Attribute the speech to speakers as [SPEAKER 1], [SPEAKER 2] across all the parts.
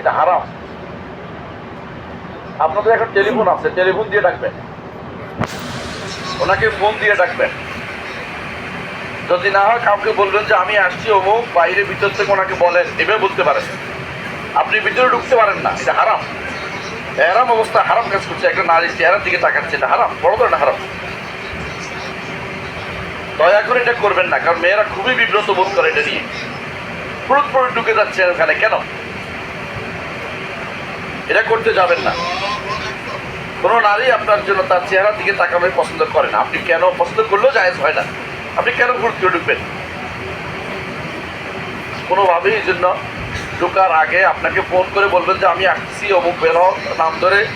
[SPEAKER 1] এটা হারাম। আপনাদের এখন টেলিফোন আছে, টেলিফোন দিয়ে ডাকবেন। ওনাকে ফোন দিয়ে ডাকবেন। যদি না হয় কাউকে বলবেন যে, আমি আসছি অমুক, বাইরে ভিতর থেকে ওনাকে বলেন। এভাবে বলতে পারেন। আপনি ভিতরে ঢুকতে পারেন না, এটা হারাম। হারাম অবস্থা, হারাম কাজ করছে। একটা নারী চেহারার দিকে তাকাচ্ছে, এটা হারাম। বড় ধরনের হারাম। দয়া করে এটা করবেন না, কারণ মেয়েরা খুবই বিব্রত বোধ করে এটা নিয়ে। পুরুত ঢুকে যাচ্ছে ওখানে কেন? এটা করতে যাবেন না। কোনো নারী আপনার জন্য তার চেহারার দিকে তাকানোর পছন্দ করে না। আপনি কেন পছন্দ করলেও জায়েজ হয় না। আপনি কেন করে ঢুকবেন? কোনোভাবেই এই জন্য ঢোকার আগে আপনাকে ফোন করে বলবেন যে, আমি আসছি অমুক বের নাম ধরে।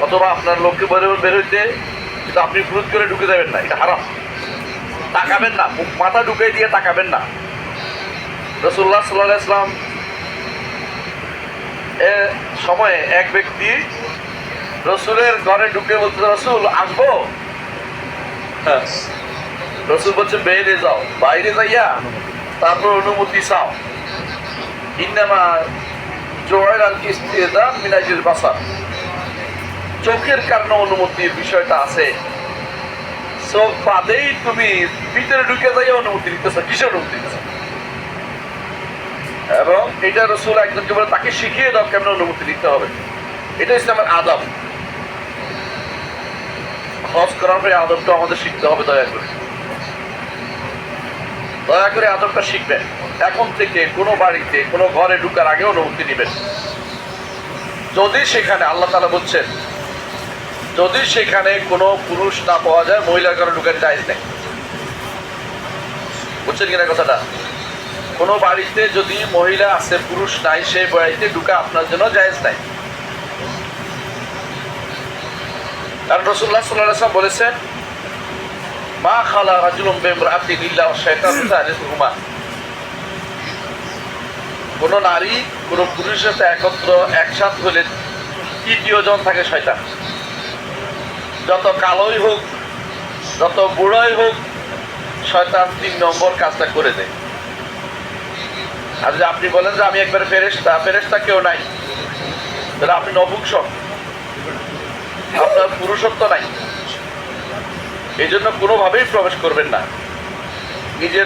[SPEAKER 1] অথবা আপনার লোককে বের বের হইতে কিন্তু আপনি ভুল করে ঢুকে যাবেন না। এটা হারাম। তাকাবেন না। মুখ মাথা ঢুকে দিয়ে তাকাবেন না। রসুল্লাহ সাল্লাহ ইসলাম এ সময়ে এক ব্যক্তি রসুলের ঘরে ঢুকে বলছে রসুল, আসব? হ্যাঁ। রসুল বলছে বেরিয়ে যাও, বাইরে যাইয়া তারপর অনুমতি চাও। ইন্নামা জোয়ের আল ইস্তেদান মিনাজির বাসার। চোখের কারণে অনুমতির বিষয়টা আছে। চোখ বাদেই তুমি ভিতরে ঢুকে যাইয়া অনুমতি নিতেছো, কিসের অনুমতি নিতেছো? এবং এটা রসুল একজনকে বলে, তাকে শিখিয়ে দাও কেমন অনুমতি নিতে হবে। এটা ইসলামের আদব। হজ করার পরে আদবটা আমাদের শিখতে হবে, দয়া করে। দয়া করে আদবটা শিখবেন। এখন থেকে কোনো বাড়িতে, কোনো ঘরে ঢুকার আগে অনুমতি নেবেন যদি সেখানে, আল্লাহ তালা বলছেন, যদি সেখানে কোনো পুরুষ না পাওয়া যায়, মহিলার ঘরে ঢুকার চাইজ নেই। বুঝছেন কিনা কথাটা? কোনো বাড়িতে যদি মহিলা আছে, পুরুষ নাই, সেই বাড়িতে ঢুকা আপনার জন্য জায়েজ নাই। কারণ রসুল্লাহ সাল্লাহ বলেছেন, মা খালা রাজুলম বেমরাতি লিল্লাহ শয়তান হুমা কোনো নারী, কোনো পুরুষের সাথে একত্র, একসাথ হলে তৃতীয় জন থাকে শয়তান? যত কালোই হোক, যত বুড়োই হোক, শয়তান তিন নম্বর কাজটা করে দেয়। আর যদি আপনি বলেন যে আমি একবার ফেরেস্তা ফেরেস্তা কেউ নাই। তাহলে আপনি নপুংসক। আপনার পুরুষত্ব নাই। এই জন্য কোনোভাবেই প্রবেশ করবেন না। নিজের